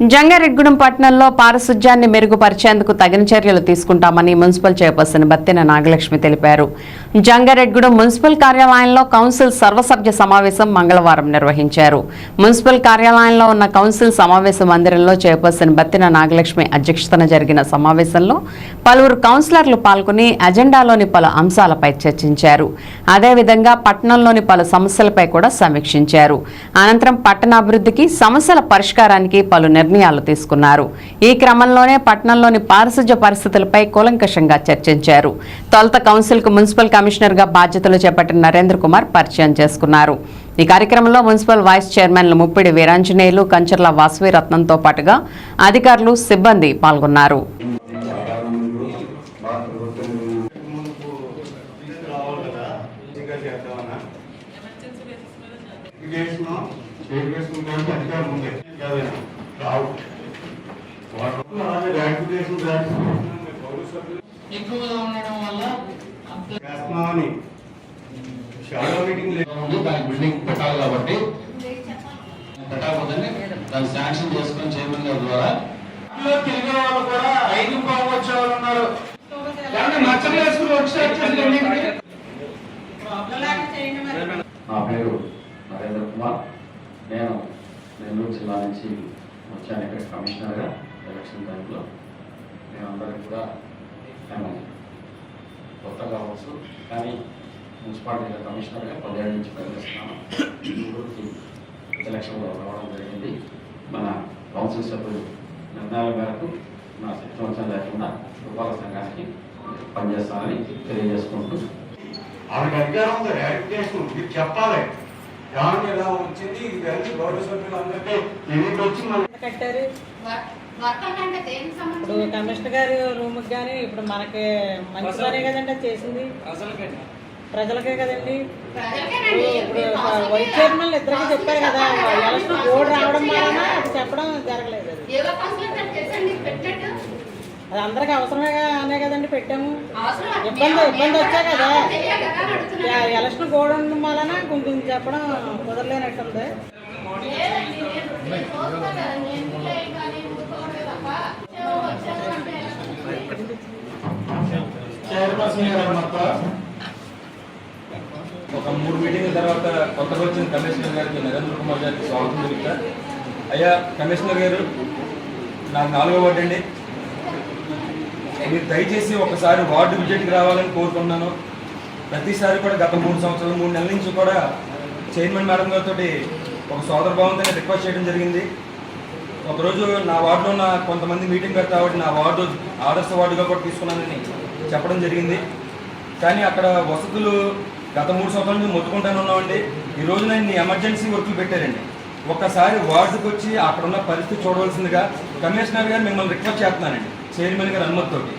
జంగారెడ్గూడెం పట్టణంలో పారిశుధ్యాన్ని మెరుగుపరిచేందుకు తగిన చర్యలు తీసుకుంటామని మున్సిపల్ చైర్పర్సన్ బత్తిన నాగలక్ష్మి తెలిపారు. జంగారెడ్గూడెం మున్సిపల్ కార్యాలయంలో కౌన్సిల్ సర్వసభ్య సమావేశం మంగళవారం నిర్వహించారు. మున్సిపల్ కార్యాలయంలో ఉన్న కౌన్సిల్ సమావేశ మందిరంలో చైర్పర్సన్ బత్తిన నాగలక్ష్మి అధ్యక్షతన జరిగిన సమావేశంలో పలువురు కౌన్సిలర్లు పాల్గొని అజెండాలోని పలు అంశాలపై చర్చించారు. అదేవిధంగా పట్టణంలోని పలు సమస్యలపై కూడా సమీక్షించారు. అనంతరం పట్టణాభివృద్ధికి సమస్యల పరిష్కారానికి పలు నిర్ణయాలు తీసుకున్నారు. ఈ క్రమంలోనే పట్టణంలోని పారిశుధ్య పరిస్థితులపై కూలంకషంగా చర్చించారు. తొలుత కౌన్సిల్కు మున్సిపల్ కమిషనర్గా బాధ్యతలు చేపట్టిన నరేంద్ర కుమార్ పరిచయం చేసుకున్నారు. ఈ కార్యక్రమంలో మున్సిపల్ వైస్ చైర్మన్లు ముప్పిడి వీరాంజనేయులు కంచర్ల వాసవిరత్నంతో పాటుగా అధికారులు సిబ్బంది పాల్గొన్నారు. చేస్తున్నాం చేసిన అధికారం ఉంది రావు ఎక్కువగా ఉండడం వల్ల షాడో మీటింగ్ లేదు. బిల్డింగ్ పెట్టాలి కాబట్టి. పెట్టకపోతే దాన్ని శాంక్షన్ చేసుకొని చైర్మన్ గారి ద్వారా. తిరిగే వాళ్ళు కూడా ఐదు పావు వచ్చే వాళ్ళు ఉన్నారు. నా పేరు నరేంద్ర కుమార్. నేను నెల్లూరు జిల్లా నుంచి వచ్చాను ఇక్కడ కమిషనర్గా ఎలక్షన్ టైంలో. మేమందరం కూడా నేను కొత్త కావచ్చు కానీ మున్సిపాలిటీలో కమిషనర్గా పదిహేడు నుంచి పనిచేస్తున్నాను ఊరికి ఎలక్షన్లో రావడం జరిగింది. మన కౌన్సిల్ సభ్యులు నిర్ణయాల మేరకు నా శక్తివంశం లేకుండా రూపాల సంఘానికి పనిచేస్తానని తెలియజేసుకుంటూ. ఆమెకు అధికారం ఉంది. ర్యాక్టిఫికేషన్ మీరు చెప్పాలి. ఎలా వచ్చింది? ఇది కలిసి గౌరవ సభ్యులందరికీ వచ్చి కట్టారు? ఇప్పుడు కమిషనర్ గారి రూమ్ కానీ ఇప్పుడు మనకి మంచి పనే కదండి అది చేసింది. ప్రజలకే. కదండి. ఇప్పుడు వైస్? చైర్మన్ ఇద్దరికి చెప్పారు కదా ఎలక్షన్ బోర్డు రావడం వలన అది చెప్పడం జరగలేదు. అది అందరికి అవసరమే అనే కదండి పెట్టాము. అవసరం ఇబ్బంది ఇబ్బంది వచ్చా కదా ఎలక్షన్ గోడ వలన కొంచెం చెప్పడం కుదరలేనట్టుంది. ఒక మూడు మీటింగ్ తర్వాత కొత్తగా వచ్చిన కమిషనర్ గారికి నరేంద్ర కుమార్ గారికి స్వాగతం జరుగుతా అయ్యా కమిషనర్ గారు నాకు నాలుగో వార్డు అండి. మీరు దయచేసి ఒకసారి వార్డు విజిట్కి రావాలని కోరుకున్నాను ప్రతిసారి కూడా గత మూడు సంవత్సరాలు మూడు నెలల నుంచి కూడా చైర్మన్ మేడం గారితో ఒక సోదర భావంతో రిక్వెస్ట్ చేయడం జరిగింది. ఒకరోజు నా వార్డులో ఉన్న కొంతమంది మీటింగ్ పెడతా కాబట్టి నా వార్డు ఆదర్శ వార్డుగా కూడా తీసుకున్నానని చెప్పడం జరిగింది. కానీ అక్కడ వసతులు గత మూడు సంవత్సరాల నుంచి మొత్తుకుంటానే ఉన్నామండి. ఈ రోజున ఎమర్జెన్సీ వర్క్లు పెట్టారండి. ఒక్కసారి వార్డుకు వచ్చి అక్కడ ఉన్న పరిస్థితి చూడవలసిందిగా కమిషనర్ గారు మిమ్మల్ని రిక్వెస్ట్ చేస్తున్నానండి. చైర్మన్ గారి అనుమతితోటి.